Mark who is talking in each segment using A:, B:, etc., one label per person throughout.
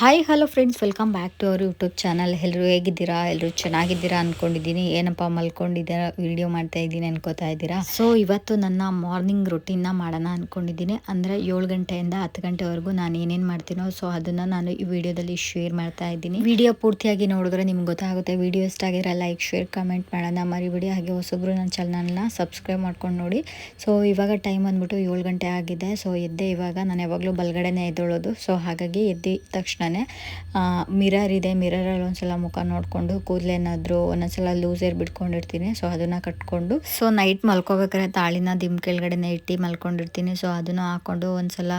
A: Hi hello friends welcome back to our YouTube channel ಎಲ್ಲರೂ ಹೇಗಿದ್ದೀರಾ? ಎಲ್ಲರೂ ಚೆನ್ನಾಗಿದ್ದೀರಾ ಅಂದ್ಕೊಂಡಿದ್ದೀನಿ ಏನಪ್ಪ ಮಲ್ಕೊಂಡಿದ್ದೀರಾ? ವಿಡಿಯೋ ಮಾಡ್ತಾ ಇದ್ದೀನಿ ಅನ್ಕೋತಾ ಇದ್ದೀರಾ? ಸೊ ಇವತ್ತು ನನ್ನ ಮಾರ್ನಿಂಗ್ ರೊಟೀನ್ನ ಮಾಡೋಣ ಅಂದ್ಕೊಂಡಿದ್ದೀನಿ ಅಂದರೆ ಏಳು ಗಂಟೆಯಿಂದ ಹತ್ತು ಗಂಟೆವರೆಗೂ ನಾನು ಏನೇನು ಮಾಡ್ತೀನೋ ಸೊ ಅದನ್ನು ನಾನು ಈ ವಿಡಿಯೋದಲ್ಲಿ ಶೇರ್ ಮಾಡ್ತಾ ಇದ್ದೀನಿ. ವಿಡಿಯೋ ಪೂರ್ತಿಯಾಗಿ ನೋಡಿದ್ರೆ ನಿಮ್ಗೆ ಗೊತ್ತಾಗುತ್ತೆ. ವಿಡಿಯೋ ಇಷ್ಟ ಆಗಿರೋ ಲೈಕ್ ಶೇರ್ ಕಮೆಂಟ್ ಮಾಡೋಣ. ಮರಿಬಿಡಿ. ಹಾಗೆ ಹೊಸಬ್ರು ನನ್ನ ಚಾನಲ್ನ ಸಬ್ಸ್ಕ್ರೈಬ್ ಮಾಡ್ಕೊಂಡು ನೋಡಿ. ಸೊ ಇವಾಗ ಟೈಮ್ ಬಂದ್ಬಿಟ್ಟು ಏಳು ಗಂಟೆ ಆಗಿದೆ. ಸೊ ಎದ್ದೆ ಇವಾಗ. ನಾನು ಯಾವಾಗಲೂ ಬಲ್ಗಡೆನೇ ಎದ್ದೊಳೋದು. ಸೊ ಹಾಗಾಗಿ ಎದ್ದ ತಕ್ಷಣ ಮಿರರ್ ಇದೆ ಮಿರರಲ್ಲಿ ಒಂದ್ಸಲ ಮುಖ ನೋಡಿಕೊಂಡು ಕೂದಲೇನಾದರೂ ಒಂದೊಂದ್ಸಲ ಲೂಸೇರ್ ಬಿಟ್ಕೊಂಡಿರ್ತೀನಿ. ಸೊ ಅದನ್ನು ಕಟ್ಕೊಂಡು ಸೊ ನೈಟ್ ಮಲ್ಕೋಬೇಕಾದ್ರೆ ತಾಳಿನ ದಿಮ್ ಕೆಳಗಡೆನೆ ಇಟ್ಟು ಮಲ್ಕೊಂಡಿರ್ತೀನಿ. ಸೊ ಅದನ್ನು ಹಾಕ್ಕೊಂಡು ಒಂದ್ಸಲ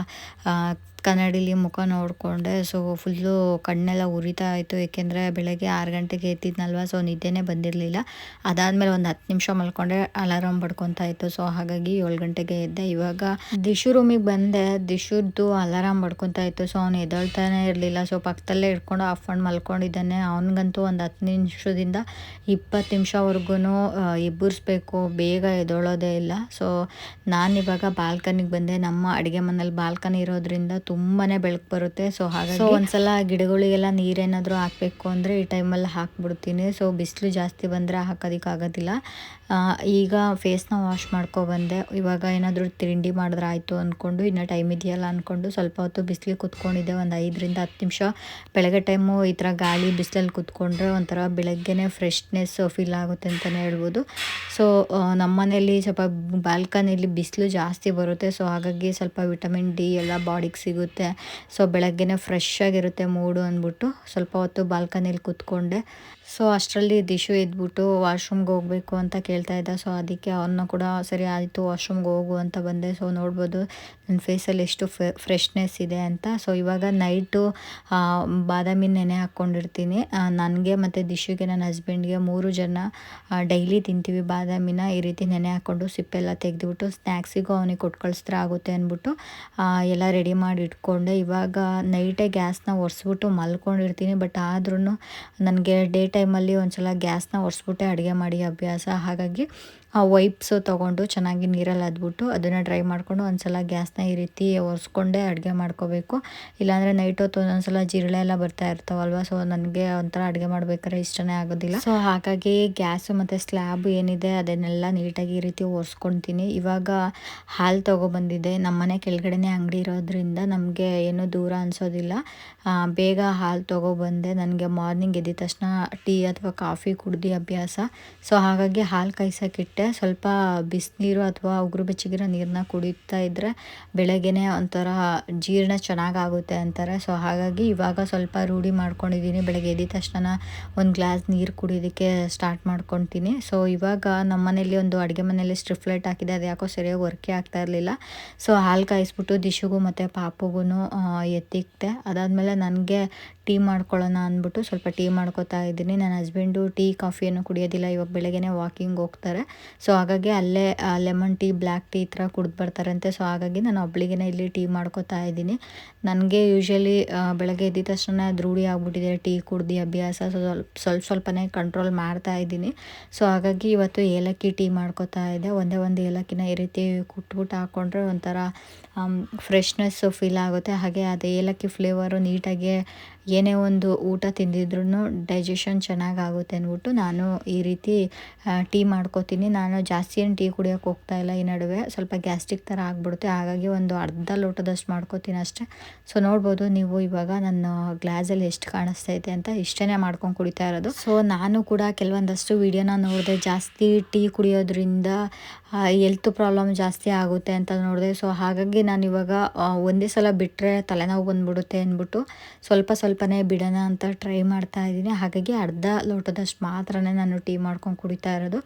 A: ಕನ್ನಡಿಲಿ ಮುಖ ನೋಡಿಕೊಂಡೆ. ಸೊ ಫುಲ್ಲು ಕಣ್ಣೆಲ್ಲ ಉರಿತಾ ಇತ್ತು. ಏಕೆಂದರೆ ಬೆಳಗ್ಗೆ ಆರು ಗಂಟೆಗೆ ಎತ್ತಿದ್ನಲ್ವ? ಸೊ ನಿದ್ದೆನೇ ಬಂದಿರಲಿಲ್ಲ. ಅದಾದಮೇಲೆ ಒಂದು ಹತ್ತು ನಿಮಿಷ ಮಲ್ಕೊಂಡೆ. ಅಲಾರಾಮ್ ಬಡ್ಕೊತಾ ಇತ್ತು. ಸೊ ಹಾಗಾಗಿ ಏಳು ಗಂಟೆಗೆ ಎದ್ದೆ. ಇವಾಗ ದಿಶು ರೂಮಿಗೆ ಬಂದೆ. ದಿಶುದ್ದು ಅಲಾರಾಮ್ ಬಡ್ಕೊತಾ ಇತ್ತು. ಸೊ ಅವ್ನು ಎದಳ್ತಾನೆ ಇರಲಿಲ್ಲ. ಸೊ ಪಕ್ಕದಲ್ಲೇ ಇಟ್ಕೊಂಡು ಆಫ್ ಮಾಡಿ ಮಲ್ಕೊಂಡಿದ್ದಾನೆ. ಅವನಿಗಂತೂ ಒಂದು ಹತ್ತು ನಿಮಿಷದಿಂದ ಇಪ್ಪತ್ತು ನಿಮಿಷವರೆಗೂ ಇಬ್ಬರಿಸ್ಬೇಕು ಬೇಗ ಎದೊಳೋದೇ ಇಲ್ಲ. ಸೊ ನಾನಿವಾಗ ಬಾಲ್ಕನಿಗೆ ಬಂದೆ. ನಮ್ಮ ಅಡುಗೆ ಮನೇಲಿ ಬಾಲ್ಕನಿ ಇರೋದ್ರಿಂದ ತುಂಬಾ ಬೆಳಕು ಬರುತ್ತೆ. ಸೊ ಹಾಗಾಗಿ ಒಂದ್ಸಲ ಗಿಡಗಳಿಗೆಲ್ಲ ನೀರೇನಾದರೂ ಹಾಕಬೇಕು ಅಂದರೆ ಈ ಟೈಮಲ್ಲಿ ಹಾಕ್ಬಿಡ್ತೀನಿ. ಸೊ ಬಿಸಿಲು ಜಾಸ್ತಿ ಬಂದರೆ ಹಾಕೋದಕ್ಕಾಗೋದಿಲ್ಲ. ಈಗ ಫೇಸ್ನ ವಾಶ್ ಬಂದೆ. ಇವಾಗ ಏನಾದರೂ ತಿಂಡಿ ಮಾಡಿದ್ರೆ ಆಯಿತು ಅಂದ್ಕೊಂಡು ಇನ್ನೂ ಟೈಮ್ ಇದೆಯಲ್ಲ ಅಂದ್ಕೊಂಡು ಸ್ವಲ್ಪ ಹೊತ್ತು ಬಿಸಿಲಿಗೆ ಕುತ್ಕೊಂಡಿದ್ದೆ. ಒಂದು ಐದರಿಂದ ಹತ್ತು ನಿಮಿಷ. ಬೆಳಗ್ಗೆ ಟೈಮು ಈ ಥರ ಗಾಳಿ ಬಿಸಿಲಲ್ಲಿ ಕುತ್ಕೊಂಡ್ರೆ ಒಂಥರ ಬೆಳಗ್ಗೆನೇ ಫ್ರೆಶ್ನೆಸ್ ಫೀಲ್ ಆಗುತ್ತೆ ಅಂತಲೇ ಹೇಳ್ಬೋದು. ಸೊ ನಮ್ಮ ಮನೇಲಿ ಸ್ವಲ್ಪ ಬಾಲ್ಕನಿಯಲ್ಲಿ ಬಿಸಿಲು ಜಾಸ್ತಿ ಬರುತ್ತೆ. ಸೊ ಹಾಗಾಗಿ ಸ್ವಲ್ಪ ವಿಟಮಿನ್ ಡಿ ಎಲ್ಲ ಬಾಡಿಗೆ ಸಿಗುತ್ತೆ. ಸೊ ಬೆಳಗ್ಗೆನೇ ಫ್ರೆಶ್ ಆಗಿರುತ್ತೆ ಮೂಡು ಅಂದ್ಬಿಟ್ಟು ಸ್ವಲ್ಪ ಹೊತ್ತು ಬಾಲ್ಕನಿಯಲ್ಲಿ ಕುತ್ಕೊಂಡೆ. ಸೊ ಅಷ್ಟರಲ್ಲಿ ದಿಶು ಎದ್ಬಿಟ್ಟು ವಾಶ್ರೂಮ್ಗೆ ಹೋಗಬೇಕು ಅಂತ ಕೇಳ್ತಾ ಇದ್ದ. ಸೊ ಅದಕ್ಕೆ ಅವನ್ನ ಕೂಡ, ಸರಿ, ಆಯಿತು, ವಾಶ್ರೂಮ್ಗೆ ಹೋಗು ಅಂತ ಬಂದೆ. ಸೊ ನೋಡ್ಬೋದು ನನ್ನ ಫೇಸಲ್ಲಿ ಎಷ್ಟು ಫ್ರೆಶ್ನೆಸ್ ಇದೆ ಅಂತ. ಸೊ ಇವಾಗ ನೈಟು ಬಾದಾಮಿ ನೆನೆ ಹಾಕ್ಕೊಂಡಿರ್ತೀನಿ. ನನಗೆ ಮತ್ತು ದಿಶುಗೆ ನನ್ನ ಹಸ್ಬೆಂಡ್ಗೆ ಮೂರು ಜನ ಡೈಲಿ ತಿಂತೀವಿ ಬಾದಾಮಿನ. ಈ ರೀತಿ ನೆನೆ ಹಾಕ್ಕೊಂಡು ಸಿಪ್ಪೆಲ್ಲ ತೆಗೆದುಬಿಟ್ಟು ಸ್ನ್ಯಾಕ್ಸಿಗೂ ಅವನಿಗೆ ಕೊಟ್ಟು ಕಳಿಸಿದ್ರೆ ಆಗುತ್ತೆ ಅಂದ್ಬಿಟ್ಟು ಎಲ್ಲ ರೆಡಿ ಮಾಡಿ ಇಟ್ಕೊಂಡೆ. ಇವಾಗ ನೈಟೇ ಗ್ಯಾಸ್ನ ಒರೆಸ್ಬಿಟ್ಟು ಮಲ್ಕೊಂಡಿರ್ತೀನಿ. ಬಟ್ ಆದ್ರೂ ನನಗೆ ಡೇ ಟೈಮಲ್ಲಿ ಒಂದ್ಸಲ ಗ್ಯಾಸ್ನ ಒರೆಸ್ಬಿಟ್ಟೆ, ಅಡುಗೆ ಮಾಡಿ ಅಭ್ಯಾಸ. ಹಾಗಾಗಿ ಆ ವೈಪ್ಸು ತೊಗೊಂಡು ಚೆನ್ನಾಗಿ ನೀರಲ್ಲಿ ಅದ್ಬಿಟ್ಟು ಅದನ್ನು ಡ್ರೈ ಮಾಡಿಕೊಂಡು ಒಂದ್ಸಲ ಗ್ಯಾಸ್ನ ಈ ರೀತಿ ಒರೆಸ್ಕೊಂಡೇ ಅಡುಗೆ ಮಾಡ್ಕೋಬೇಕು. ಇಲ್ಲಾಂದರೆ ನೈಟ್ ಹೊತ್ತು ಒಂದೊಂದ್ಸಲ ಜಿರಳೆ ಎಲ್ಲ ಬರ್ತಾ ಇರ್ತಾವಲ್ವ, ಸೊ ನನಗೆ ಒಂಥರ ಅಡುಗೆ ಮಾಡ್ಬೇಕಾದ್ರೆ ಇಷ್ಟನೇ ಆಗೋದಿಲ್ಲ. ಸೊ ಹಾಗಾಗಿ ಗ್ಯಾಸು ಮತ್ತು ಸ್ಲ್ಯಾಬ್ ಏನಿದೆ ಅದನ್ನೆಲ್ಲ ನೀಟಾಗಿ ಈ ರೀತಿ ಒರೆಸ್ಕೊತೀನಿ. ಇವಾಗ ಹಾಲು ತೊಗೊಬಂದಿದೆ. ನಮ್ಮನೆ ಕೆಳಗಡೆನೇ ಅಂಗಡಿ ಇರೋದ್ರಿಂದ ನಮಗೆ ಏನೂ ದೂರ ಅನಿಸೋದಿಲ್ಲ. ಬೇಗ ಹಾಲು ತೊಗೊಬಂದೆ, ನನಗೆ ಮಾರ್ನಿಂಗ್ ಎದ್ದ ತಕ್ಷಣ ಅಥವಾ ಕಾಫಿ ಕುಡ್ದು ಅಭ್ಯಾಸ. ಸೊ ಹಾಗಾಗಿ ಹಾಲು ಕಾಯಿಸೋಕ್ಕಿಟ್ಟೆ ಸ್ವಲ್ಪ ಬಿಸಿನೀರು ಅಥವಾ ಉಗುರು ಬೆಚ್ಚಗಿರೋ ನೀರನ್ನ ಕುಡಿತಾ ಇದ್ದರೆ ಬೆಳಗ್ಗೆನೇ ಒಂಥರ ಜೀರ್ಣ ಚೆನ್ನಾಗಾಗುತ್ತೆ ಅಂತಾರೆ. ಸೊ ಹಾಗಾಗಿ ಇವಾಗ ಸ್ವಲ್ಪ ರೂಢಿ ಮಾಡ್ಕೊಂಡಿದ್ದೀನಿ. ಬೆಳಗ್ಗೆ ಎದ್ದ ತಕ್ಷಣ ಒಂದು ಗ್ಲಾಸ್ ನೀರು ಕುಡಿಯೋದಕ್ಕೆ ಸ್ಟಾರ್ಟ್ ಮಾಡ್ಕೊತೀನಿ. ಸೊ ಇವಾಗ ನಮ್ಮ ಮನೇಲಿ ಒಂದು ಅಡುಗೆ ಮನೇಲಿ ಸ್ಟ್ರಿಫ್ಲೈಟ್ ಹಾಕಿದೆ. ಅದು ಯಾಕೋ ಸರಿಯಾಗಿ ವರ್ಕೇ ಆಗ್ತಾ ಇರಲಿಲ್ಲ. ಸೊ ಹಾಲು ಕಾಯಿಸ್ಬಿಟ್ಟು ದಿಶುಗೂ ಮತ್ತು ಪಾಪುಗೂ ಎತ್ತಿಕ್ತೆ. ಅದಾದಮೇಲೆ ನನಗೆ ಟೀ ಮಾಡ್ಕೊಳ್ಳೋಣ ಅಂದ್ಬಿಟ್ಟು ಸ್ವಲ್ಪ ಟೀ ಮಾಡ್ಕೋತಾ ಇದ್ದೀನಿ. ನನ್ನ ಹಸ್ಬೆಂಡು ಟೀ, ಕಾಫಿಯನ್ನು ಕುಡಿಯೋದಿಲ್ಲ. ಇವಾಗ ಬೆಳಗ್ಗೆ ವಾಕಿಂಗ್ ಹೋಗ್ತಾರೆ. ಸೊ ಹಾಗಾಗಿ ಅಲ್ಲೇ ಲೆಮನ್ ಟೀ, ಬ್ಲ್ಯಾಕ್ ಟೀ ಈ ಥರ ಕುಡ್ದು ಬರ್ತಾರಂತೆ. ಸೊ ಹಾಗಾಗಿ ನಾನು ಒಬ್ಳಿಗೆ ಇಲ್ಲಿ ಟೀ ಮಾಡ್ಕೋತಾ ಇದ್ದೀನಿ. ನನಗೆ ಯೂಶ್ವಲಿ ಬೆಳಗ್ಗೆ ಎದ್ದ ತಕ್ಷಣ ದೃಢಿ ಆಗ್ಬಿಟ್ಟಿದೆ. ಟೀ ಕುಡ್ದು ಅಭ್ಯಾಸ ಸ್ವಲ್ಪ ಸ್ವಲ್ಪ ಸ್ವಲ್ಪನೇ ಕಂಟ್ರೋಲ್ ಮಾಡ್ತಾ ಇದ್ದೀನಿ. ಸೊ ಹಾಗಾಗಿ ಇವತ್ತು ಏಲಕ್ಕಿ ಟೀ ಮಾಡ್ಕೋತಾ ಇದ್ದೆ. ಒಂದೇ ಒಂದು ಏಲಕ್ಕಿನ ಈ ರೀತಿ ಕುಟ್ಬಿಟ್ಟು ಹಾಕ್ಕೊಂಡ್ರೆ ಒಂಥರ ಫ್ರೆಶ್ನೆಸ್ಸು ಫೀಲ್ ಆಗುತ್ತೆ. ಹಾಗೆ ಅದು ಏಲಕ್ಕಿ ಫ್ಲೇವರು ನೀಟಾಗಿ ಏನೇ ಒಂದು ಊಟ ತಿಂದಿದ್ರೂ ಡೈಜೆಷನ್ ಚೆನ್ನಾಗಾಗುತ್ತೆ ಅಂದ್ಬಿಟ್ಟು ನಾನು ಈ ರೀತಿ ಟೀ ಮಾಡ್ಕೋತೀನಿ. ನಾನು ಜಾಸ್ತಿ ಏನು ಟೀ ಕುಡಿಯೋಕೆ ಹೋಗ್ತಾ ಇಲ್ಲ ಈ ನಡುವೆ. ಸ್ವಲ್ಪ ಗ್ಯಾಸ್ಟ್ರಿಕ್ ಥರ ಆಗಿಬಿಡುತ್ತೆ. ಹಾಗಾಗಿ ಒಂದು ಅರ್ಧ ಲೋಟದಷ್ಟು ಮಾಡ್ಕೋತೀನಿ ಅಷ್ಟೇ. ಸೊ, ನೋಡ್ಬೋದು ನೀವು ಇವಾಗ ನನ್ನ ಗ್ಲಾಸಲ್ಲಿ ಎಷ್ಟು ಕಾಣಿಸ್ತೈತೆ ಅಂತ ಇಷ್ಟೇ ಮಾಡ್ಕೊಂಡು ಕುಡಿತಾ ಇರೋದು. ಸೊ, ನಾನು ಕೂಡ ಕೆಲವೊಂದಷ್ಟು ವೀಡಿಯೋನ ನೋಡಿದೆ. ಜಾಸ್ತಿ ಟೀ ಕುಡಿಯೋದ್ರಿಂದ ಹೆಲ್ತ್ ಪ್ರಾಬ್ಲಮ್ ಜಾಸ್ತಿ ಆಗುತ್ತೆ ಅಂತ ನೋಡಿದೆ. ಸೊ, ಹಾಗಾಗಿ ನಾನು ಇವಾಗ ಒಂದೇ ಸಲ ಬಿಟ್ಟರೆ ತಲೆನೋವು ಬಂದ್ಬಿಡುತ್ತೆ ಅಂದ್ಬಿಟ್ಟು ಸ್ವಲ್ಪ ಸ್ವಲ್ಪ ಸ್ವಲ್ಪನೇ ಬಿಡೋಣ ಅಂತ ಟ್ರೈ ಮಾಡ್ತಾ ಇದ್ದೀನಿ. ಹಾಗಾಗಿ ಅರ್ಧ ಲೋಟದಷ್ಟು ಮಾತ್ರನೇ ನಾನು ಟೀ ಮಾಡ್ಕೊಂಡು ಕುಡಿತಾ ಇರೋದು.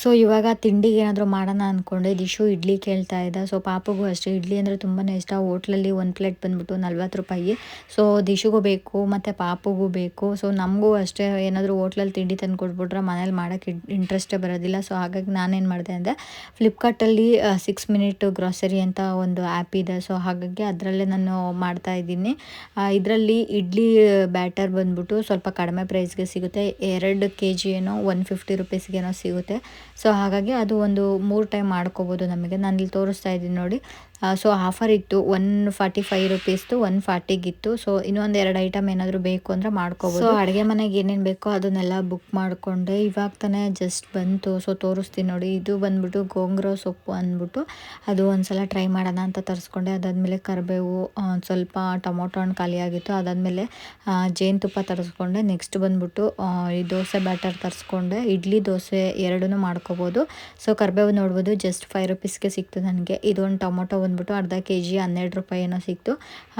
A: ಸೊ ಇವಾಗ ತಿಂಡಿಗೆ ಏನಾದರೂ ಮಾಡೋಣ ಅಂದ್ಕೊಂಡೆ ದಿಶು ಇಡ್ಲಿ ಕೇಳ್ತಾ ಇದ್ದ. ಸೊ ಪಾಪಗೂ ಅಷ್ಟೇ. ಇಡ್ಲಿ ಅಂದರೆ ತುಂಬಾ ಇಷ್ಟ. ಹೋಟ್ಲಲ್ಲಿ ಒಂದು ಪ್ಲೇಟ್ ಬಂದ್ಬಿಟ್ಟು ನಲ್ವತ್ತು ರೂಪಾಯಿ. ಸೊ ದಿಶುಗೂ ಬೇಕು, ಮತ್ತು ಪಾಪಗೂ ಬೇಕು. ಸೊ ನಮಗೂ ಅಷ್ಟೇ. ಏನಾದರೂ ಹೋಟ್ಲಲ್ಲಿ ತಿಂಡಿ ತಂದು ಕೊಟ್ಬಿಟ್ರೆ ಮನೇಲಿ ಮಾಡೋಕ್ಕೆ ಇಂಟ್ರೆಸ್ಟೇ ಬರೋದಿಲ್ಲ. ಸೊ ಹಾಗಾಗಿ ನಾನೇನು ಮಾಡಿದೆ ಅಂದರೆ ಫ್ಲಿಪ್ಕಾರ್ಟಲ್ಲಿ ಸಿಕ್ಸ್ ಮಿನಿಟ್ ಗ್ರಾಸರಿ ಅಂತ ಒಂದು ಆ್ಯಪ್ ಇದೆ. ಸೊ ಹಾಗಾಗಿ ಅದರಲ್ಲೇ ನಾನು ಮಾಡ್ತಾ ಇದ್ದೀನಿ. ಇದರಲ್ಲಿ ಇಡ್ಲಿ ಬ್ಯಾಟರ್ ಬಂದ್ಬಿಟ್ಟು ಸ್ವಲ್ಪ ಕಡಿಮೆ ಪ್ರೈಸ್ಗೆ ಸಿಗುತ್ತೆ. ಎರಡು ಕೆ ಜಿ ಏನೋ ಒನ್ ಫಿಫ್ಟಿ ರುಪೀಸ್ಗೇನೋ ಸಿಗುತ್ತೆ. ಸೊ ಹಾಗಾಗಿ ಅದು ಒಂದು ಮೂರು ಟೈಮ್ ಮಾಡ್ಕೋಬೋದು ನಮಗೆ. ನಾನು ಇಲ್ಲಿ ತೋರಿಸ್ತಾ ಇದ್ದೀನಿ ನೋಡಿ. ಸೊ ಆಫರ್ ಇತ್ತು ಒನ್ ಫಾರ್ಟಿ ಫೈವ್ ರುಪೀಸ್ದು ಒನ್ ಫಾರ್ಟಿಗಿತ್ತು ಸೊ ಇನ್ನೊಂದು ಎರಡು ಐಟಮ್ ಏನಾದರೂ ಬೇಕು ಅಂದರೆ ಮಾಡ್ಕೋಬೋದು. ಸೊ ಅಡುಗೆ ಮನೆಗೆ ಏನೇನು ಬೇಕೋ ಅದನ್ನೆಲ್ಲ ಬುಕ್ ಮಾಡಿಕೊಂಡೆ ಇವಾಗ ತಾನೇ ಜಸ್ಟ್ ಬಂತು. ಸೊ ತೋರಿಸ್ತೀನಿ ನೋಡಿ. ಇದು ಬಂದ್ಬಿಟ್ಟು ಗೋಂಗ್ರೋ ಸೊಪ್ಪು ಅಂದ್ಬಿಟ್ಟು ಅದು ಒಂದ್ಸಲ ಟ್ರೈ ಮಾಡೋಣ ಅಂತ ತರಿಸ್ಕೊಂಡೆ. ಅದಾದಮೇಲೆ ಕರಿಬೇವು ಒಂದು ಸ್ವಲ್ಪ ಟೊಮೊಟೊ ಹಣ್ಣು ಖಾಲಿಯಾಗಿತ್ತು ಅದಾದಮೇಲೆ ಜೇನುತುಪ್ಪ ತರಿಸ್ಕೊಂಡೆ. ನೆಕ್ಸ್ಟ್ ಬಂದ್ಬಿಟ್ಟು ಈ ದೋಸೆ ಬ್ಯಾಟರ್ ತರಿಸ್ಕೊಂಡೆ. ಇಡ್ಲಿ ದೋಸೆ ಎರಡೂ ಮಾಡ್ಕೋಬೋದು. ಸೊ ಕರಿಬೇವು ನೋಡ್ಬೋದು. ಜಸ್ಟ್ ಫೈವ್ ರುಪೀಸ್ಗೆ ಸಿಕ್ತು ನನಗೆ. ಇದೊಂದು ಟೊಮೊಟೊ ಬಂದ್ಬಿಟ್ಟು ಅರ್ಧ ಕೆ ಜಿ ಹನ್ನೆರಡು ರೂಪಾಯಿ ಏನೋ ಸಿಕ್ತು.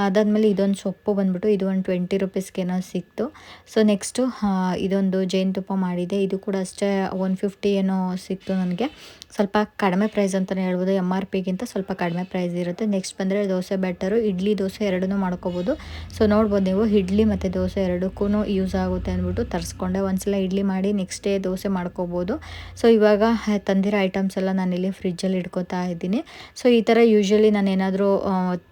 A: ಅದಾದಮೇಲೆ ಇದೊಂದು ಸೊಪ್ಪು ಬಂದ್ಬಿಟ್ಟು ಇದು ಒಂದು ಟ್ವೆಂಟಿ ರುಪೀಸ್ಗೇನೋ ಸಿಕ್ತು. ಸೊ ನೆಕ್ಸ್ಟು ಇದೊಂದು ಜೇನುತುಪ್ಪ ಮಾಡಿದೆ. ಇದು ಕೂಡ ಅಷ್ಟೇ ಒನ್ ಫಿಫ್ಟಿ ಏನೋ ಸಿಕ್ತು ನನಗೆ. ಸ್ವಲ್ಪ ಕಡಿಮೆ ಪ್ರೈಸ್ ಅಂತಲೇ ಹೇಳ್ಬೋದು. ಎಂ ಆರ್ ಪಿಗಿಂತ ಸ್ವಲ್ಪ ಕಡಿಮೆ ಪ್ರೈಸ್ ಇರುತ್ತೆ. ನೆಕ್ಸ್ಟ್ ಬಂದರೆ ದೋಸೆ ಬ್ಯಾಟರು ಇಡ್ಲಿ, ದೋಸೆ ಎರಡನ್ನೂ ಮಾಡ್ಕೋಬೋದು. ಸೊ ನೋಡ್ಬೋದು ನೀವು, ಇಡ್ಲಿ ಮತ್ತು ದೋಸೆ ಎರಡಕ್ಕೂ ಯೂಸ್ ಆಗುತ್ತೆ ಅಂದ್ಬಿಟ್ಟು ತರಿಸ್ಕೊಂಡೆ. ಒಂದ್ಸಲ ಇಡ್ಲಿ ಮಾಡಿ ನೆಕ್ಸ್ಟ್ ಡೇ ದೋಸೆ ಮಾಡ್ಕೋಬೋದು. ಸೊ ಇವಾಗ ತಂದಿರೋ ಐಟಮ್ಸ್ ಎಲ್ಲ ನಾನಿಲ್ಲಿ ಫ್ರಿಜ್ಜಲ್ಲಿ ಇಟ್ಕೋತಾ ಇದ್ದೀನಿ. ಸೊ ಈ ಥರ ಯೂಶ್ವಲಿ ನಾನು ಏನಾದರೂ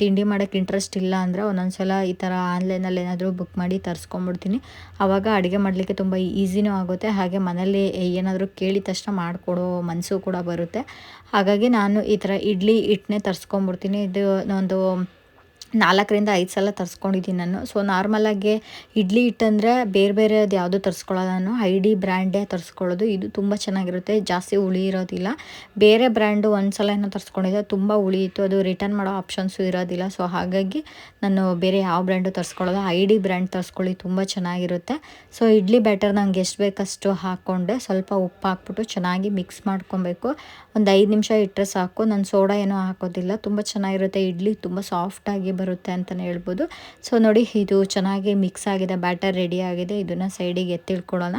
A: ತಿಂಡಿ ಮಾಡೋಕ್ಕೆ ಇಂಟ್ರೆಸ್ಟ್ ಇಲ್ಲ ಅಂದರೆ ಒಂದೊಂದು ಸಲ ಈ ಥರ ಆನ್ಲೈನಲ್ಲಿ ಏನಾದರೂ ಬುಕ್ ಮಾಡಿ ತರಿಸ್ಕೊಂಬಿಡ್ತೀನಿ ಆವಾಗ ಅಡುಗೆ ಮಾಡಲಿಕ್ಕೆ ತುಂಬ ಈಸಿನೂ ಆಗುತ್ತೆ. ಹಾಗೆ ಮನೇಲಿ ಏನಾದರೂ ಕೇಳಿದ ತಕ್ಷಣ ಮಾಡಿಕೊಡೋ ಮನಸ್ಸು ಕೂಡ ಬರುತ್ತೆ. ಹಾಗಾಗಿ ನಾನು ಈ ಥರ ಇಡ್ಲಿ ಹಿಟ್ಟನ್ನೇ ತರಿಸ್ಕೊಂಬಿಡ್ತೀನಿ ಇದು ಒಂದು ನಾಲ್ಕರಿಂದ ಐದು ಸಲ ತರಿಸ್ಕೊಂಡಿದ್ದೀನಿ ನಾನು. ಸೊ ನಾರ್ಮಲಾಗಿ ಇಡ್ಲಿ ಹಿಟ್ಟಂದರೆ ಬೇರೆ ಬೇರೆ ಅದು ಯಾವುದೂ ತರಿಸ್ಕೊಳ್ಳೋಲ್ಲ ನಾನು. ಐ ಡಿ ಬ್ರ್ಯಾಂಡೇ ತರಿಸ್ಕೊಳ್ಳೋದು. ಇದು ತುಂಬ ಚೆನ್ನಾಗಿರುತ್ತೆ. ಜಾಸ್ತಿ ಹುಳಿ ಇರೋದಿಲ್ಲ. ಬೇರೆ ಬ್ರ್ಯಾಂಡು ಒಂದು ಸಲ ಏನೋ ತರಿಸ್ಕೊಂಡಿದ್ದೆ ತುಂಬ ಇತ್ತು. ಅದು ರಿಟರ್ನ್ ಮಾಡೋ ಆಪ್ಷನ್ಸು ಇರೋದಿಲ್ಲ. ಸೊ ಹಾಗಾಗಿ ನಾನು ಬೇರೆ ಯಾವ ಬ್ರ್ಯಾಂಡು ತರಿಸ್ಕೊಳ್ಳೋದು ಐ ಡಿ ಬ್ರ್ಯಾಂಡ್ ತರಿಸ್ಕೊಳ್ಳಿ, ತುಂಬ ಚೆನ್ನಾಗಿರುತ್ತೆ. ಸೊ ಇಡ್ಲಿ ಬ್ಯಾಟರ್ ನಂಗೆ ಎಷ್ಟು ಬೇಕಷ್ಟು ಹಾಕ್ಕೊಂಡೆ. ಸ್ವಲ್ಪ ಉಪ್ಪು ಹಾಕ್ಬಿಟ್ಟು ಚೆನ್ನಾಗಿ ಮಿಕ್ಸ್ ಮಾಡ್ಕೊಬೇಕು. ಒಂದು ಐದು ನಿಮಿಷ ಇಟ್ಟರೆ ಸಾಕು. ನಾನು ಸೋಡಾ ಏನೂ ಹಾಕೋದಿಲ್ಲ. ತುಂಬ ಚೆನ್ನಾಗಿರುತ್ತೆ. ಇಡ್ಲಿ ತುಂಬ ಸಾಫ್ಟಾಗಿ ಬರುತ್ತೆ ಅಂತಲೇ ಹೇಳ್ಬೋದು. ಸೊ ನೋಡಿ, ಇದು ಚೆನ್ನಾಗಿ ಮಿಕ್ಸ್ ಆಗಿದೆ ಬ್ಯಾಟರ್ ರೆಡಿ ಆಗಿದೆ. ಇದನ್ನು ಸೈಡಿಗೆ ಎತ್ತಿಳ್ಕೊಳ್ಳೋಣ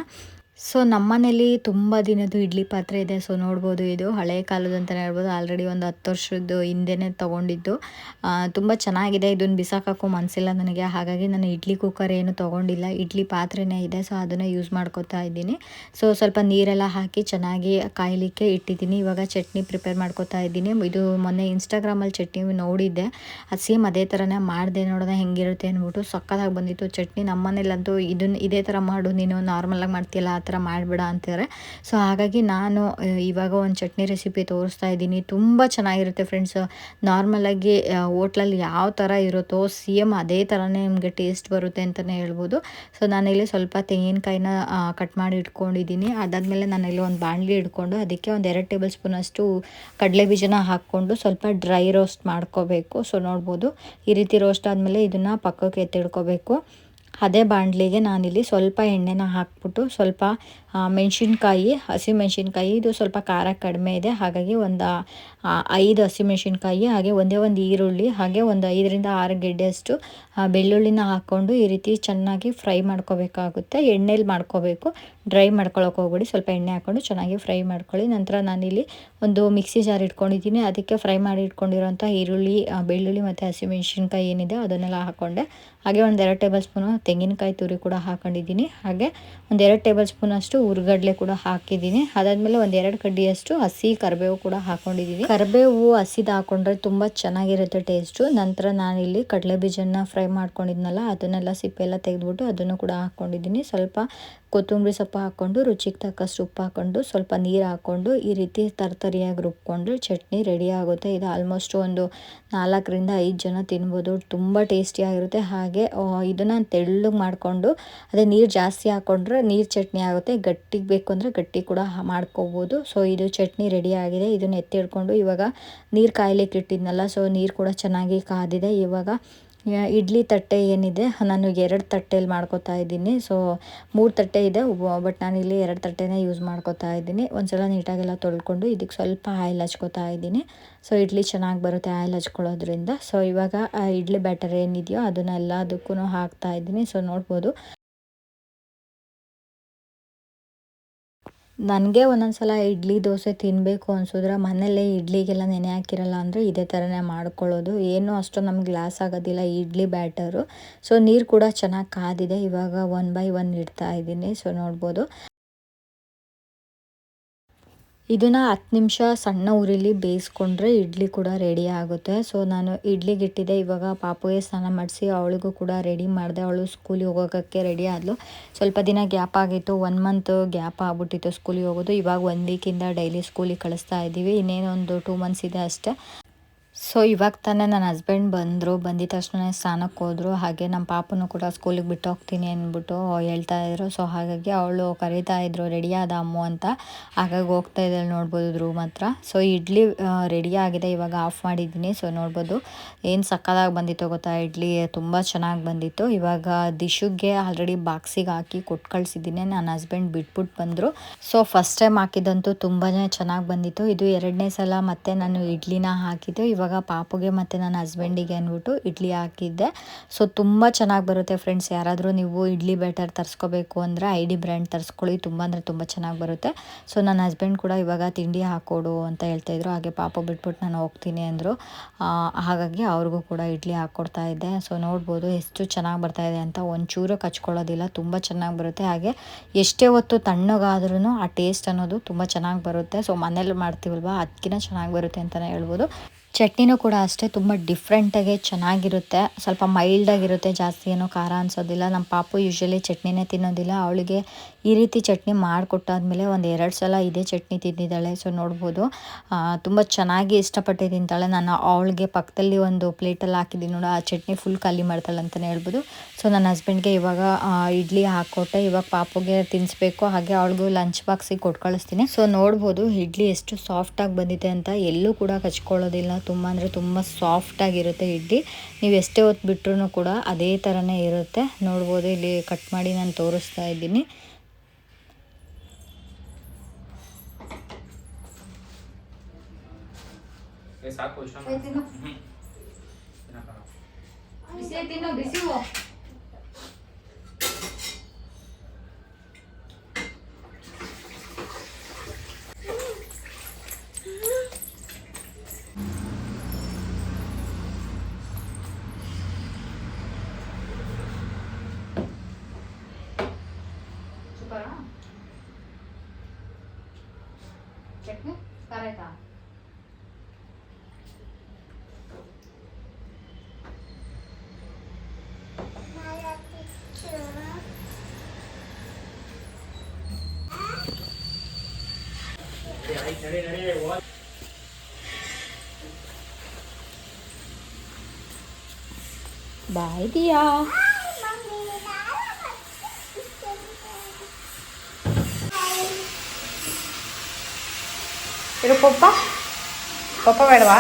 A: ಸೊ ನಮ್ಮನೇಲಿ ತುಂಬ ದಿನದ್ದು ಇಡ್ಲಿ ಪಾತ್ರೆ ಇದೆ. ಸೊ ನೋಡ್ಬೋದು ಇದು ಹಳೆ ಕಾಲದ ಅಂತಲೇ ಹೇಳ್ಬೋದು. ಆಲ್ರೆಡಿ ಒಂದು ಹತ್ತು ವರ್ಷದ್ದು ಹಿಂದೆನೇ ತೊಗೊಂಡಿದ್ದು. ತುಂಬ ಚೆನ್ನಾಗಿದೆ. ಇದನ್ನು ಬಿಸಾಕೋಕ್ಕೂ ಮನಸ್ಸಿಲ್ಲ ನನಗೆ. ಹಾಗಾಗಿ ನಾನು ಇಡ್ಲಿ ಕುಕ್ಕರ್ ಏನು ತೊಗೊಂಡಿಲ್ಲ. ಇಡ್ಲಿ ಪಾತ್ರೆನೇ ಇದೆ. ಸೊ ಅದನ್ನು ಯೂಸ್ ಮಾಡ್ಕೋತಾ ಇದ್ದೀನಿ. ಸೊ ಸ್ವಲ್ಪ ನೀರೆಲ್ಲ ಹಾಕಿ ಚೆನ್ನಾಗಿ ಕಾಯಲಿಕ್ಕೆ ಇಟ್ಟಿದ್ದೀನಿ. ಇವಾಗ ಚಟ್ನಿ ಪ್ರಿಪೇರ್ ಮಾಡ್ಕೋತಾ ಇದ್ದೀನಿ. ಇದು ಮೊನ್ನೆ ಇನ್ಸ್ಟಾಗ್ರಾಮಲ್ಲಿ ಚಟ್ನಿ ನೋಡಿದ್ದೆ. ಅದು ಸೇಮ್ ಅದೇ ಥರನೇ ಮಾಡಿದೆ. ನೋಡೋಣ ಹೆಂಗಿರುತ್ತೆ ಅಂದ್ಬಿಟ್ಟು ಸಕ್ಕತ್ತಾಗಿ ಬಂದಿತ್ತು ಚಟ್ನಿ. ನಮ್ಮನೇಲಂತೂ ಇದನ್ನು ಇದೇ ಥರ ಮಾಡು. ನೀನು ನಾರ್ಮಲಾಗಿ ಮಾಡ್ತೀಯಲ್ಲ ಆ ಮಾಡಬೇಡ ಅಂತಾರೆ ಸೊ ಹಾಗಾಗಿ ನಾನು ಇವಾಗ ಒಂದು ಚಟ್ನಿ ರೆಸಿಪಿ ತೋರಿಸ್ತಾ ಇದ್ದೀನಿ. ತುಂಬ ಚೆನ್ನಾಗಿರುತ್ತೆ ಫ್ರೆಂಡ್ಸ್ ನಾರ್ಮಲಾಗಿ ಹೋಟ್ಲಲ್ಲಿ ಯಾವ ಥರ ಇರುತ್ತೋ ಸೇಮ್ ಅದೇ ಥರನೇ ನಿಮಗೆ ಟೇಸ್ಟ್ ಬರುತ್ತೆ ಅಂತಲೇ ಹೇಳ್ಬೋದು. ಸೊ ನಾನಿಲ್ಲಿ ಸ್ವಲ್ಪ ತೆಂಗಿನಕಾಯಿನ ಕಟ್ ಮಾಡಿ ಇಟ್ಕೊಂಡಿದ್ದೀನಿ. ಅದಾದಮೇಲೆ ನಾನಿಲ್ಲಿ ಒಂದು ಬಾಣಲಿ ಇಟ್ಕೊಂಡು ಅದಕ್ಕೆ ಒಂದು ಎರಡು ಟೇಬಲ್ ಸ್ಪೂನಷ್ಟು ಕಡಲೆ ಬೀಜನ ಹಾಕ್ಕೊಂಡು ಸ್ವಲ್ಪ ಡ್ರೈ ರೋಸ್ಟ್ ಮಾಡ್ಕೋಬೇಕು. ಸೊ ನೋಡ್ಬೋದು. ಈ ರೀತಿ ರೋಸ್ಟ್ ಆದಮೇಲೆ ಇದನ್ನು ಪಕ್ಕಕ್ಕೆ ಎತ್ತಿಡ್ಕೋಬೇಕು. ಅದೇ ಬಾಣಲಿಗೆ ನಾನಿಲ್ಲಿ ಸ್ವಲ್ಪ ಎಣ್ಣೆನ ಹಾಕ್ಬಿಟ್ಟು ಸ್ವಲ್ಪ ಮೆಣಸಿನ್ಕಾಯಿ, ಹಸಿ ಮೆಣಸಿನ್ಕಾಯಿ, ಇದು ಸ್ವಲ್ಪ ಖಾರ ಕಡಿಮೆ ಇದೆ. ಹಾಗಾಗಿ ಒಂದು ಐದು ಹಸಿಮೆಣಸಿನ್ಕಾಯಿ ಹಾಗೆ ಒಂದೇ ಒಂದು ಈರುಳ್ಳಿ, ಹಾಗೆ ಒಂದು ಐದರಿಂದ ಆರು ಗೆಡ್ಡೆಯಷ್ಟು ಬೆಳ್ಳುಳ್ಳಿನ ಹಾಕ್ಕೊಂಡು ಈ ರೀತಿ ಚೆನ್ನಾಗಿ ಫ್ರೈ ಮಾಡ್ಕೋಬೇಕಾಗುತ್ತೆ. ಎಣ್ಣೆಲಿ ಮಾಡ್ಕೋಬೇಕು. ಡ್ರೈ ಮಾಡ್ಕೊಳಕ್ಕೆ ಹೋಗ್ಬಿಡಿ. ಸ್ವಲ್ಪ ಎಣ್ಣೆ ಹಾಕ್ಕೊಂಡು ಚೆನ್ನಾಗಿ ಫ್ರೈ ಮಾಡ್ಕೊಳ್ಳಿ. ನಂತರ ನಾನಿಲ್ಲಿ ಒಂದು ಮಿಕ್ಸಿ ಜಾರ್ ಇಟ್ಕೊಂಡಿದ್ದೀನಿ. ಅದಕ್ಕೆ ಫ್ರೈ ಮಾಡಿ ಇಟ್ಕೊಂಡಿರೋಂಥ ಈರುಳ್ಳಿ ಬೆಳ್ಳುಳ್ಳಿ ಮತ್ತು ಹಸಿಮೆಣಸಿನ್ಕಾಯಿ ಏನಿದೆ ಅದನ್ನೆಲ್ಲ ಹಾಕ್ಕೊಂಡೆ ಹಾಗೆ ಒಂದು ಎರಡು ಟೇಬಲ್ ಸ್ಪೂನು ತೆಂಗಿನಕಾಯಿ ತುರಿ ಕೂಡ ಹಾಕೊಂಡಿದ್ದೀನಿ. ಹಾಗೆ ಒಂದು ಎರಡು ಟೇಬಲ್ ಸ್ಪೂನಷ್ಟು ಹುರ್ಗಡ್ಲೆ ಕೂಡ ಹಾಕಿದ್ದೀನಿ. ಅದಾದಮೇಲೆ ಒಂದು ಎರಡು ಕಡ್ಡಿಯಷ್ಟು ಹಸಿ ಕರಿಬೇವು ಕೂಡ ಹಾಕೊಂಡಿದ್ದೀನಿ. ಕರಿಬೇವು ಹಸಿದು ಹಾಕೊಂಡ್ರೆ ತುಂಬ ಚೆನ್ನಾಗಿರುತ್ತೆ ಟೇಸ್ಟು. ನಂತರ ನಾನಿಲ್ಲಿ ಕಡಲೆ ಬೀಜನ ಫ್ರೈ ಮಾಡ್ಕೊಂಡಿದ್ನಲ್ಲ, ಅದನ್ನೆಲ್ಲ ಸಿಪ್ಪೆ ಎಲ್ಲ ತೆಗೆದ್ಬಿಟ್ಟು ಅದನ್ನು ಕೂಡ ಹಾಕ್ಕೊಂಡಿದ್ದೀನಿ ಸ್ವಲ್ಪ ಕೊತ್ತಂಬರಿ ಸೊಪ್ಪು ಹಾಕ್ಕೊಂಡು, ರುಚಿಗೆ ತಕ್ಕಷ್ಟು ಉಪ್ಪು ಹಾಕ್ಕೊಂಡು, ಸ್ವಲ್ಪ ನೀರು ಹಾಕ್ಕೊಂಡು, ಈ ರೀತಿ ತರ್ತರಿಯಾಗಿ ರುಬ್ಕೊಂಡ್ರೆ ಚಟ್ನಿ ರೆಡಿ ಆಗುತ್ತೆ. ಇದು ಆಲ್ಮೋಸ್ಟ್ ಒಂದು ನಾಲ್ಕರಿಂದ ಐದು ಜನ ತಿನ್ಬೋದು. ತುಂಬ ಟೇಸ್ಟಿಯಾಗಿರುತ್ತೆ ಹಾಗೆ ಇದನ್ನು ತೆಳ್ಳಗೆ ಮಾಡಿಕೊಂಡು, ಅದೇ ನೀರು ಜಾಸ್ತಿ ಹಾಕ್ಕೊಂಡ್ರೆ ನೀರು ಚಟ್ನಿ ಆಗುತ್ತೆ. ಗಟ್ಟಿಗೆ ಬೇಕು ಅಂದರೆ ಗಟ್ಟಿ ಕೂಡ ಮಾಡ್ಕೋಬೋದು. ಸೊ ಇದು ಚಟ್ನಿ ರೆಡಿ ಆಗಿದೆ. ಇದನ್ನು ಎತ್ತಿಡ್ಕೊಂಡು ಇವಾಗ ನೀರು ಕಾಯ್ಲಿಕ್ಕೆ ಇಟ್ಟಿದ್ನಲ್ಲ ಸೊ ನೀರು ಕೂಡ ಚೆನ್ನಾಗಿ ಕಾದಿದೆ. ಇವಾಗ ಇಡ್ಲಿ ತಟ್ಟೆ ಏನಿದೆ, ನಾನು ಎರಡು ತಟ್ಟೆಯಲ್ಲಿ ಮಾಡ್ಕೋತಾ ಇದ್ದೀನಿ. ಸೊ ಮೂರು ತಟ್ಟೆ ಇದೆ ಬಟ್ ನಾನಿಲ್ಲಿ ಎರಡು ತಟ್ಟೆನೇ ಯೂಸ್ ಮಾಡ್ಕೋತಾ ಇದ್ದೀನಿ. ಒಂದ್ಸಲ ನೀಟಾಗೆಲ್ಲ ತೊಳ್ಕೊಂಡು ಇದಕ್ಕೆ ಸ್ವಲ್ಪ ಆಯಿಲ್ ಹಚ್ಕೋತಾ ಇದ್ದೀನಿ. ಸೊ ಇಡ್ಲಿ ಚೆನ್ನಾಗಿ ಬರುತ್ತೆ ಆಯಿಲ್ ಹಚ್ಕೊಳ್ಳೋದ್ರಿಂದ. ಸೊ ಇವಾಗ ಇಡ್ಲಿ ಬ್ಯಾಟರ್ ಏನಿದೆಯೋ ಅದನ್ನೆಲ್ಲದಕ್ಕೂ ಹಾಕ್ತಾ ಇದ್ದೀನಿ. ಸೊ ನೋಡ್ಬೋದು. ನನಗೆ ಒಂದೊಂದು ಸಲ ಇಡ್ಲಿ ದೋಸೆ ತಿನ್ನಬೇಕು ಅನ್ಸಿದ್ರೆ ಮನೇಲೇ ಇಡ್ಲಿಗೆಲ್ಲ ನೆನೆ ಹಾಕಿರಲ್ಲ ಅಂದರೆ ಇದೇ ಥರನೇ ಮಾಡ್ಕೊಳ್ಳೋದು. ಏನೂ ಅಷ್ಟು ನಮ್ಗೆ ಲಾಸ್ ಆಗೋದಿಲ್ಲ, ಇಡ್ಲಿ ಬ್ಯಾಟರು ಸೊ ನೀರು ಕೂಡ ಚೆನ್ನಾಗಿ ಕಾದಿದೆ. ಇವಾಗ ಒನ್ ಬೈ ಒನ್ ಇಡ್ತಾ ಇದ್ದೀನಿ. ಸೊ ನೋಡ್ಬೋದು. ಇದನ್ನು ಹತ್ತು ನಿಮಿಷ ಸಣ್ಣ ಉರಿಲಿ ಬೇಯಿಸ್ಕೊಂಡ್ರೆ ಇಡ್ಲಿ ಕೂಡ ರೆಡಿ ಆಗುತ್ತೆ. ಸೊ ನಾನು ಇಡ್ಲಿಗೆ ಇಟ್ಟಿದ್ದೆ. ಇವಾಗ ಪಾಪುಗೆ ಸ್ನಾನ ಮಾಡಿಸಿ ಅವಳಿಗೂ ಕೂಡ ರೆಡಿ ಮಾಡಿದೆ. ಅವಳು ಸ್ಕೂಲಿಗೆ ಹೋಗೋಕ್ಕೆ ರೆಡಿ ಆದಳು ಸ್ವಲ್ಪ ದಿನ ಗ್ಯಾಪ್ ಆಗಿತ್ತು. ಒನ್ ಮಂತ್ ಗ್ಯಾಪ್ ಆಗ್ಬಿಟ್ಟಿತ್ತು ಸ್ಕೂಲಿಗೆ ಹೋಗೋದು. ಇವಾಗ ಒನ್ ವೀಕಿಂದ ಡೈಲಿ ಸ್ಕೂಲಿಗೆ ಕಳಿಸ್ತಾ ಇದ್ದೀವಿ ಇನ್ನೇನೊಂದು ಟೂ ಮಂತ್ಸ್ ಇದೆ ಅಷ್ಟೇ. ಸೊ ಇವಾಗ ತಾನೇ ನನ್ನ ಹಸ್ಬೆಂಡ್ ಬಂದರು. ಬಂದಿದ ತಕ್ಷಣ ಸ್ನಾನಕ್ಕೆ ಹೋದರು. ಹಾಗೆ ನಮ್ಮ ಪಾಪನೂ ಕೂಡ ಸ್ಕೂಲಿಗೆ ಬಿಟ್ಟು ಹೋಗ್ತೀನಿ ಅಂದ್ಬಿಟ್ಟು ಹೇಳ್ತಾ ಇದ್ರು. ಸೊ ಹಾಗಾಗಿ ಅವಳು ಕರೀತಾ ಇದ್ರು ರೆಡಿ ಆದ ಅಮ್ಮು ಅಂತ. ಹಾಗಾಗಿ ಹೋಗ್ತಾ ಇದ್ದಾಳೆ ನೋಡ್ಬೋದು ರೂಮ್ ಹತ್ರ. ಸೊ ಇಡ್ಲಿ ರೆಡಿ ಆಗಿದೆ. ಇವಾಗ ಆಫ್ ಮಾಡಿದ್ದೀನಿ. ಸೊ ನೋಡ್ಬೋದು. ಏನು ಸಕ್ಕದಾಗಿ ಬಂದಿತ್ತು ಗೊತ್ತಾ? ಇಡ್ಲಿ ತುಂಬ ಚೆನ್ನಾಗಿ ಬಂದಿತ್ತು. ಇವಾಗ ದಿಶುಗೆ ಆಲ್ರೆಡಿ ಬಾಕ್ಸಿಗೆ ಹಾಕಿ ಕೊಟ್ಟು ಕಳಿಸಿದ್ದೀನಿ. ನನ್ನ ಹಸ್ಬೆಂಡ್ ಬಿಟ್ಬಿಟ್ಟು ಬಂದರು. ಸೊ ಫಸ್ಟ್ ಟೈಮ್ ಹಾಕಿದ್ದಂತೂ ತುಂಬಾ ಚೆನ್ನಾಗಿ ಬಂದಿತ್ತು. ಇದು ಎರಡನೇ ಸಲ ಮತ್ತೆ ನಾನು ಇಡ್ಲಿನ ಹಾಕಿದ್ದು. ಇವಾಗ ಪಾಪುಗೆ ಮತ್ತು ನನ್ನ ಹಸ್ಬೆಂಡಿಗೆ ಅಂದ್ಬಿಟ್ಟು ಇಡ್ಲಿ ಹಾಕಿದ್ದೆ. ಸೊ ತುಂಬ ಚೆನ್ನಾಗಿ ಬರುತ್ತೆ ಫ್ರೆಂಡ್ಸ್ ಯಾರಾದರೂ ನೀವು ಇಡ್ಲಿ ಬ್ಯಾಟರ್ ತರಿಸ್ಕೋಬೇಕು ಅಂದರೆ ಐ ಡಿ ಬ್ರ್ಯಾಂಡ್ ತರಿಸ್ಕೊಳ್ಳಿ. ತುಂಬ ಅಂದರೆ ತುಂಬ ಚೆನ್ನಾಗಿ ಬರುತ್ತೆ. ಸೊ ನನ್ನ ಹಸ್ಬೆಂಡ್ ಕೂಡ ಇವಾಗ ತಿಂಡಿ ಹಾಕ್ಕೊಡು ಅಂತ ಹೇಳ್ತಾಯಿದ್ರು ಹಾಗೆ ಪಾಪ ಬಿಟ್ಬಿಟ್ಟು ನಾನು ಹೋಗ್ತೀನಿ ಅಂದರು. ಹಾಗಾಗಿ ಅವ್ರಿಗೂ ಕೂಡ ಇಡ್ಲಿ ಹಾಕ್ಕೊಡ್ತಾ ಇದ್ದೆ. ಸೊ ನೋಡ್ಬೋದು ಎಷ್ಟು ಚೆನ್ನಾಗಿ ಬರ್ತಾ ಇದೆ ಅಂತ. ಒಂಚೂರು ಕಚ್ಕೊಳ್ಳೋದಿಲ್ಲ. ತುಂಬ ಚೆನ್ನಾಗಿ ಬರುತ್ತೆ. ಹಾಗೆ ಎಷ್ಟೇ ಹೊತ್ತು ತಣ್ಣಗಾದ್ರೂ ಆ ಟೇಸ್ಟ್ ಅನ್ನೋದು ತುಂಬ ಚೆನ್ನಾಗಿ ಬರುತ್ತೆ. ಸೊ ಮನೇಲಿ ಮಾಡ್ತೀವಲ್ವ? ಅದಕ್ಕಿಂತ ಚೆನ್ನಾಗಿ ಬರುತ್ತೆ ಅಂತಲೇ ಹೇಳ್ಬೋದು. ಚಟ್ನಿನೂ ಕೂಡ ಅಷ್ಟೇ, ತುಂಬ ಡಿಫ್ರೆಂಟಾಗೆ ಚೆನ್ನಾಗಿರುತ್ತೆ. ಸ್ವಲ್ಪ ಮೈಲ್ಡಾಗಿರುತ್ತೆ ಜಾಸ್ತಿ ಏನೂ ಖಾರ ಅನ್ಸೋದಿಲ್ಲ. ನಮ್ಮ ಪಾಪು ಯೂಶ್ವಲಿ ಚಟ್ನಿನೇ ತಿನ್ನೋದಿಲ್ಲ. ಅವಳಿಗೆ ಈ ರೀತಿ ಚಟ್ನಿ ಮಾಡಿಕೊಟ್ಟಾದ್ಮೇಲೆ ಒಂದು ಎರಡು ಸಲ ಇದೇ ಚಟ್ನಿ ತಿಂದಿದ್ದಾಳೆ. ಸೊ ನೋಡ್ಬೋದು. ತುಂಬ ಚೆನ್ನಾಗಿ ಇಷ್ಟಪಟ್ಟು ತಿಂತಾಳೆ ನಾನು ಅವಳಿಗೆ ಪಕ್ಕದಲ್ಲಿ ಒಂದು ಪ್ಲೇಟಲ್ಲಿ ಹಾಕಿದ್ದೀನಿ ನೋಡು. ಆ ಚಟ್ನಿ ಫುಲ್ ಖಾಲಿ ಮಾಡ್ತಾಳೆ ಅಂತಲೇ ಹೇಳ್ಬೋದು. ಸೊ ನನ್ನ ಹಸ್ಬೆಂಡ್ಗೆ ಇವಾಗ ಇಡ್ಲಿ ಹಾಕ್ಕೊಟ್ಟೆ. ಇವಾಗ ಪಾಪುಗೆ ತಿನ್ನಿಸ್ಬೇಕು ಹಾಗೆ ಅವಳಿಗೂ ಲಂಚ್ ಬಾಕ್ಸಿಗೆ ಕೊಟ್ಟು ಕಳಿಸ್ತೀನಿ. ಸೊ ನೋಡ್ಬೋದು ಇಡ್ಲಿ ಎಷ್ಟು ಸಾಫ್ಟಾಗಿ ಬಂದಿದೆ ಅಂತ. ಎಲ್ಲೂ ಕೂಡ ಕಚ್ಕೊಳ್ಳೋದಿಲ್ಲ. ತುಂಬ ಅಂದರೆ ತುಂಬ ಸಾಫ್ಟಾಗಿರುತ್ತೆ ಇಡ್ಲಿ. ನೀವು ಎಷ್ಟೇ ಹೊತ್ತು ಬಿಟ್ರೂ ಕೂಡ ಅದೇ ಥರನೇ ಇರುತ್ತೆ. ನೋಡ್ಬೋದು, ಇಲ್ಲಿ ಕಟ್ ಮಾಡಿ ನಾನು ತೋರಿಸ್ತಾ ಇದ್ದೀನಿ.
B: ಸಾಕು
A: ಬಿಸಿ ತಿನ್ನು ಬಿಸಿ ಚಟ್ನಿ ಖಾರ ಆಯ್ತಾ ಬಾಯ್ ದಿಯಾ ಇದು ಪಪ್ಪ ಪಪ್ಪ ಬೇಡವಾ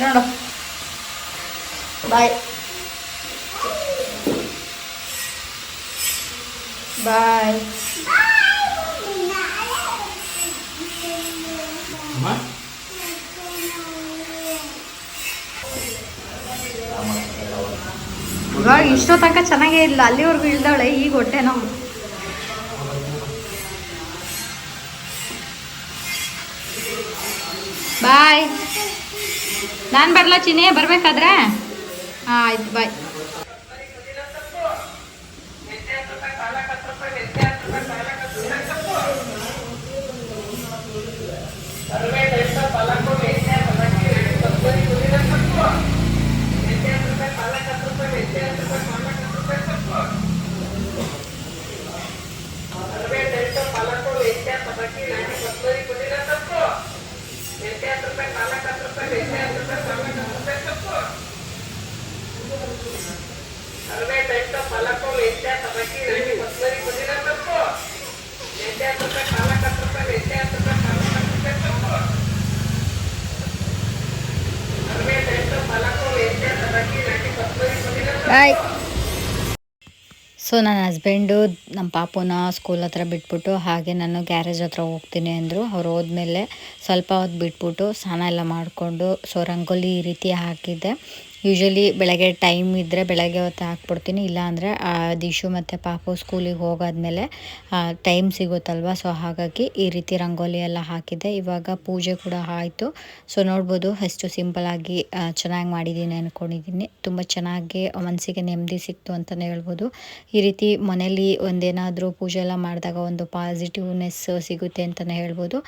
A: ನೋಡು ಬಾಯ್ ಬಾಯ್ ಇವಾಗ ಇಷ್ಟೋ ತನಕ ಚೆನ್ನಾಗೇ ಇಲ್ಲ. ಅಲ್ಲಿವರೆಗೂ ಇಳ್ದವಳೆ ಈಗ ಹೊಟ್ಟೆ ನಾವು ಬಾಯ್ ನಾನು ಬರಲ ಚಿನ್ನಿ? ಬರ್ಬೇಕಾದ್ರೆ? ಹಾಂ ಆಯ್ತು ಬಾಯ್ ಬಾಯ್ ಸೊ ನನ್ನ ಹಸ್ಬೆಂಡು ನಮ್ಮ ಪಾಪುನ ಸ್ಕೂಲ್ ಹತ್ರ ಬಿಟ್ಬಿಟ್ಟು ಹಾಗೆ ನಾನು ಗ್ಯಾರೇಜ್ ಹತ್ರ ಹೋಗ್ತೀನಿ ಅಂದರು. ಅವ್ರು ಹೋದ್ಮೇಲೆ ಸ್ವಲ್ಪ ಹೊತ್ತು ಬಿಟ್ಬಿಟ್ಟು ಸ್ನಾನ ಎಲ್ಲ ಮಾಡಿಕೊಂಡು ಸೊ ರಂಗೋಲಿ ಈ ರೀತಿ ಹಾಕಿದ್ದೆ. ಯೂಶ್ವಲಿ ಬೆಳಗ್ಗೆ ಟೈಮ್ ಇದ್ದರೆ ಬೆಳಗ್ಗೆ ಹೊತ್ತು ಹಾಕ್ಬಿಡ್ತೀನಿ. ಇಲ್ಲಾಂದರೆ ದಿಶು ಮತ್ತು ಪಾಪು ಸ್ಕೂಲಿಗೆ ಹೋಗಾದ್ಮೇಲೆ ಟೈಮ್ ಸಿಗುತ್ತಲ್ವ? ಸೊ ಹಾಗಾಗಿ ಈ ರೀತಿ ರಂಗೋಲಿ ಎಲ್ಲ ಹಾಕಿದ್ದೆ. ಇವಾಗ ಪೂಜೆ ಕೂಡ ಆಯಿತು. ಸೊ ನೋಡ್ಬೋದು. ಅಷ್ಟು ಸಿಂಪಲಾಗಿ ಚೆನ್ನಾಗಿ ಮಾಡಿದ್ದೀನಿ ಅಂದ್ಕೊಂಡಿದ್ದೀನಿ ತುಂಬ ಚೆನ್ನಾಗಿ ಮನಸ್ಸಿಗೆ ನೆಮ್ಮದಿ ಸಿಕ್ತು ಅಂತಲೇ ಹೇಳ್ಬೋದು. ಈ ರೀತಿ ಮನೇಲಿ ಒಂದೇನಾದರೂ ಪೂಜೆ ಎಲ್ಲ ಮಾಡಿದಾಗ ಒಂದು ಪಾಸಿಟಿವ್ನೆಸ್ ಸಿಗುತ್ತೆ ಅಂತಲೇ ಹೇಳ್ಬೋದು.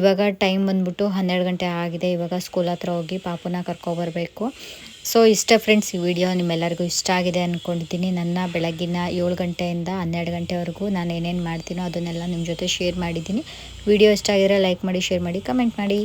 A: ಇವಾಗ ಟೈಮ್ ಬಂದ್ಬಿಟ್ಟು ಹನ್ನೆರಡು ಗಂಟೆ ಆಗಿದೆ. ಇವಾಗ ಸ್ಕೂಲ್ ಹತ್ರ ಹೋಗಿ ಪಾಪುನ ಕರ್ಕೊಬರ್ಬೇಕು ಸೊ ಇಷ್ಟ ಫ್ರೆಂಡ್ಸ್ ಈ ವಿಡಿಯೋ ನಿಮ್ಮೆಲ್ಲರಿಗೂ ಇಷ್ಟ ಆಗಿದೆ ಅಂದ್ಕೊಂಡಿದ್ದೀನಿ ನನ್ನ ಬೆಳಗಿನ ಏಳು ಗಂಟೆಯಿಂದ ಹನ್ನೆರಡು ಗಂಟೆವರೆಗೂ ನಾನು ಏನೇನು ಮಾಡ್ತೀನೋ ಅದನ್ನೆಲ್ಲ ನಿಮ್ಮ ಜೊತೆ ಶೇರ್ ಮಾಡಿದ್ದೀನಿ. ವಿಡಿಯೋ ಇಷ್ಟ ಆಗಿದ್ರೆ ಲೈಕ್ ಮಾಡಿ ಶೇರ್ ಮಾಡಿ ಕಮೆಂಟ್ ಮಾಡಿ.